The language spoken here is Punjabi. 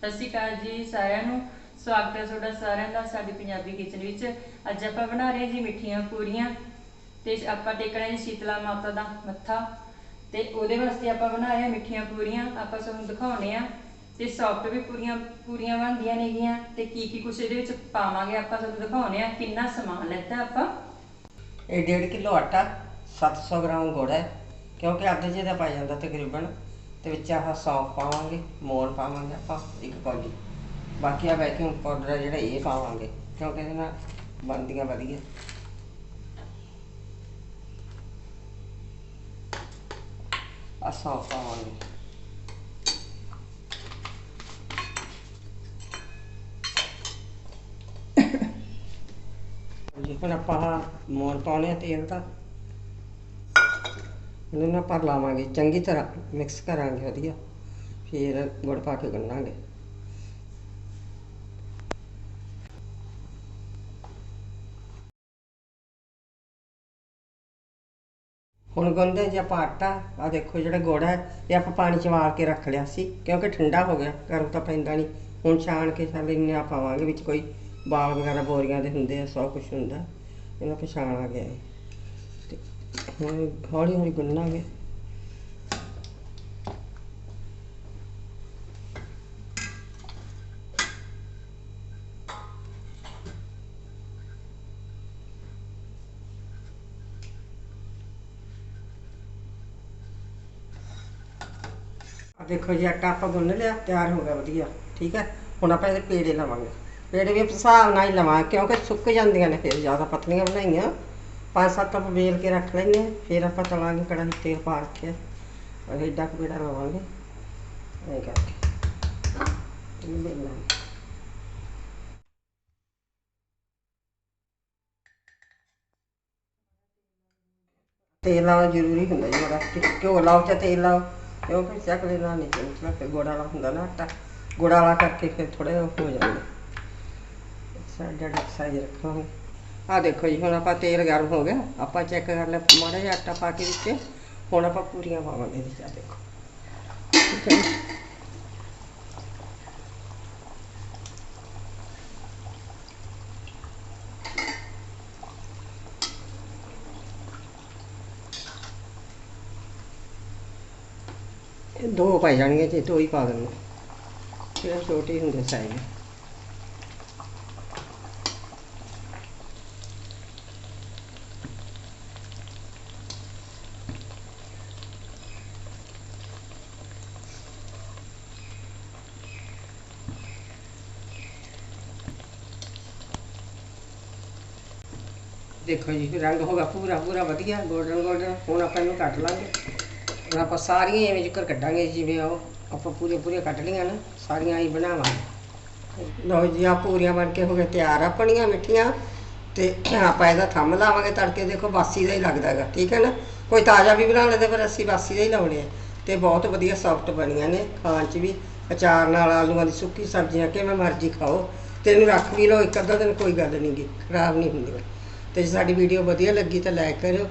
ਸਤਿ ਸ਼੍ਰੀ ਅਕਾਲ ਜੀ ਸਾਰਿਆਂ ਨੂੰ। ਸਵਾਗਤ ਹੈ ਤੁਹਾਡਾ ਸਾਰਿਆਂ ਦਾ ਸਾਡੀ ਪੰਜਾਬੀ ਕਿਚਨ ਵਿੱਚ। ਅੱਜ ਆਪਾਂ ਬਣਾ ਰਹੇ ਜੀ ਮਿੱਠੀਆਂ ਪੂਰੀਆਂ। ਤੇ ਆਪਾਂ ਟੇਕਣਾ ਜੀ ਸ਼ੀਤਲਾ ਮਾਤਾ ਦਾ ਮੱਥਾ। ਤੇ ਉਹਦੇ ਵਾਸਤੇ ਆਪਾਂ ਬਣਾ ਰਹੇ ਹਾਂ ਮਿੱਠੀਆਂ ਪੂਰੀਆਂ। ਆਪਾਂ ਤੁਹਾਨੂੰ ਦਿਖਾਉਣੇ ਆ ਤੇ ਸੌਫਟ ਵੀ ਪੂਰੀਆਂ ਪੂਰੀਆਂ ਬਣਦੀਆਂ ਨੇਗੀਆਂ। ਤੇ ਕੀ ਕੀ ਕੁਛ ਇਹਦੇ ਵਿੱਚ ਪਾਵਾਂਗੇ ਆਪਾਂ ਤੁਹਾਨੂੰ ਦਿਖਾਉਣੇ ਆ ਕਿੰਨਾ ਸਮਾਨ ਲੈਤਾ ਆਪਾਂ। ਇਹ 1.5 ਕਿਲੋ ਆਟਾ 700 ਗ੍ਰਾਮ ਗੁੜ ਹੈ। ਕਿਉਂਕਿ ਅੱਧ ਜਿਹਦਾ ਪਾਇਆ ਜਾਂਦਾ ਤਕਰੀਬਨ। ਤੇ ਵਿੱਚ ਆਹ ਸੌਂਫ ਪਾਵਾਂਗੇ, ਮੋਰ ਪਾਵਾਂਗੇ ਆਪਾਂ, ਇੱਕ ਕੌਲੀ। ਬਾਕੀ ਆ ਬੇਕਿੰਗ ਪਾਊਡਰ ਹੈ ਜਿਹੜਾ ਇਹ ਪਾਵਾਂਗੇ, ਕਿਉਂਕਿ ਇਹਦੇ ਨਾਲ ਬਣਦੀਆਂ ਵਧੀਆ। ਆ ਸੌਂਫ ਪਾਵਾਂਗੇ। ਜੀ ਹੁਣ ਆਪਾਂ ਮੋਰ ਪਾਉਣੇ ਆ ਤੇਲ ਦਾ ਇਹਨੂੰ ਨਾ ਲਾਵਾਂਗੇ, ਚੰਗੀ ਤਰ੍ਹਾਂ ਮਿਕਸ ਕਰਾਂਗੇ ਵਧੀਆ, ਫਿਰ ਗੁੜ ਪਾ ਕੇ ਗੁੰਨਾਂਗੇ ਹੁਣ ਗੁੰਦੇ ਜੇ ਆਪਾਂ ਆਟਾ ਆ ਦੇਖੋ ਜਿਹੜਾ ਗੁੜ ਹੈ, ਇਹ ਆਪਾਂ ਪਾਣੀ ਚ ਵਾਰ ਕੇ ਰੱਖ ਲਿਆ ਸੀ, ਕਿਉਂਕਿ ਠੰਡਾ ਹੋ ਗਿਆ, ਗਰਮ ਤਾਂ ਪੈਂਦਾ ਨਹੀਂ ਹੁਣ ਛਾਣ ਕੇ ਚੱਲ ਇੰਨਾ ਪਾਵਾਂਗੇ ਵਿੱਚ ਕੋਈ ਬਾਲ ਵਗੈਰਾ ਬੋਰੀਆਂ ਦੇ ਹੁੰਦੇ ਆ, ਸਭ ਕੁਝ ਹੁੰਦਾ, ਇਹਨਾਂ ਪਛਾਣ ਆ ਗਿਆ ਇਹ। ਤੇ ਹੁਣ ਹੌਲੀ ਹੌਲੀ ਗੁੰਨਾਂਗੇ ਆ ਦੇਖੋ ਜੀ, ਆਟਾ ਆਪਾਂ ਗੁੰਨ ਲਿਆ, ਤਿਆਰ ਹੋ ਗਿਆ ਵਧੀਆ, ਠੀਕ ਹੈ? ਹੁਣ ਆਪਾਂ ਇਹਦੇ ਪੇੜੇ ਲਵਾਂਗੇ। ਪੇੜੇ ਵੀ ਆਪਾਂ ਹਿਸਾਬ ਨਾਲ ਹੀ ਲਵਾਂ, ਕਿਉਂਕਿ ਸੁੱਕ ਜਾਂਦੀਆਂ ਨੇ, ਫਿਰ ਜ਼ਿਆਦਾ ਪਤਲੀਆਂ ਬਣਾਈਆਂ। ਪੰਜ ਸੱਤ ਆਪਾਂ ਵੇਲ ਕੇ ਰੱਖ ਲੈਂਦੇ ਹਾਂ, ਫਿਰ ਆਪਾਂ ਤਲਾਂਗੇ ਕੜਾਹੀ ਤੇਲ ਪਾ ਕੇ ਔਰ ਏਡਾ ਕੁ ਪੇੜਾ ਲਵਾਂਗੇ, ਐਂ ਕਰਕੇ। ਇਹ ਵੇਲਣਾ ਤੇਲ ਲਾਉਣਾ ਜ਼ਰੂਰੀ ਹੁੰਦਾ ਜੀ ਬੜਾ। ਘਿਓ ਲਾਓ ਜਾਂ ਤੇਲ ਲਾਓ ਕਿਉਂਕਿ ਚੱਕਲੇ ਨਾਲ ਨਹੀਂ ਚੰਗਾ ਤੇ ਗੋੜਾ ਵਾਲਾ ਹੁੰਦਾ ਨਾ ਆਟਾ। ਗੋੜਾ ਵਾਲਾ ਕਰਕੇ ਫਿਰ ਥੋੜੇ ਹੋ ਜਾਂਦੇ। ਸਾਡਾ ਡੱਕ ਸਾਈਜ਼ ਰੱਖਾਂਗੇ। ਆ ਦੇਖੋ ਜੀ, ਹੁਣ ਆਪਾਂ ਤੇਲ ਗਰਮ ਹੋ ਗਿਆ। ਆਪਾਂ ਚੈੱਕ ਕਰ ਲਿਆ, ਮਾੜਾ ਜਿਹਾ ਆਟਾ ਪਾ ਕੇ ਵਿੱਚ। ਹੁਣ ਆਪਾਂ ਪੂਰੀਆਂ ਪਾਵਾਂਗੇ ਇਹਦੇ 'ਚ ਦੇਖੋ। ਠੀਕ ਹੈ ਦੋ ਪਾਈ ਜਾਣਗੇ ਜੇ, ਦੋ ਹੀ ਪਾ ਦੇਣੇ ਫਿਰ ਛੋਟੇ ਹੁੰਦੇ ਸਾਈਜ਼। ਦੇਖੋ ਜੀ, ਰੰਗ ਹੋ ਗਿਆ ਪੂਰਾ ਪੂਰਾ ਵਧੀਆ ਗੋਲਡਨ ਗੋਲਡਨ ਹੁਣ ਆਪਾਂ ਇਹਨੂੰ ਕੱਟ ਲਾਂਗੇ। ਹੁਣ ਆਪਾਂ ਸਾਰੀਆਂ ਐਵੇਂ ਜਿਕਰ ਕੱਢਾਂਗੇ, ਜਿਵੇਂ ਉਹ ਆਪਾਂ ਪੂਰੇ ਪੂਰੇ ਕੱਢ ਲਈਆਂ ਨਾ, ਸਾਰੀਆਂ ਹੀ ਬਣਾਵਾਂਗੇ। ਲਓ ਜੀ ਆ ਪੂਰੀਆਂ ਬਣ ਕੇ ਹੋ ਗਏ ਤਿਆਰ ਆਪਣੀਆਂ ਮਿੱਠੀਆਂ। ਤੇ ਆਪਾਂ ਇਹਦਾ ਥੰਮ ਲਾਵਾਂਗੇ ਤੜਕੇ, ਦੇਖੋ ਬਾਸੀ ਦਾ ਹੀ ਲੱਗਦਾ ਹੈਗਾ, ਠੀਕ ਹੈ ਨਾ? ਕੋਈ ਤਾਜ਼ਾ ਵੀ ਬਣਾ ਲੈਂਦੇ ਪਰ ਅਸੀਂ ਬਾਸੀ ਦਾ ਹੀ ਲਾਉਣੇ ਆ। ਤੇ ਬਹੁਤ ਵਧੀਆ ਸੌਫਟ ਬਣੀਆਂ ਨੇ ਖਾਣ 'ਚ ਵੀ। ਅਚਾਰ ਨਾਲ ਆਲੂਆਂ ਦੀ ਸੁੱਕੀ ਸਬਜ਼ੀਆਂ, ਕਿਵੇਂ ਮਰਜ਼ੀ ਖਾਓ। ਤੇ ਇਹਨੂੰ ਰੱਖ ਵੀ ਲਓ, ਇੱਕ ਅੱਧਾ ਦਿਨ ਕੋਈ ਗੱਲ ਨਹੀਂ ਗੀ, ਖਰਾਬ ਨਹੀਂ ਹੁੰਦੀ। ਤੇ ਜੇ ਸਾਡੀ ਵੀਡੀਓ ਵਧੀਆ ਲੱਗੀ ਤਾਂ ਲਾਈਕ ਕਰਿਓ।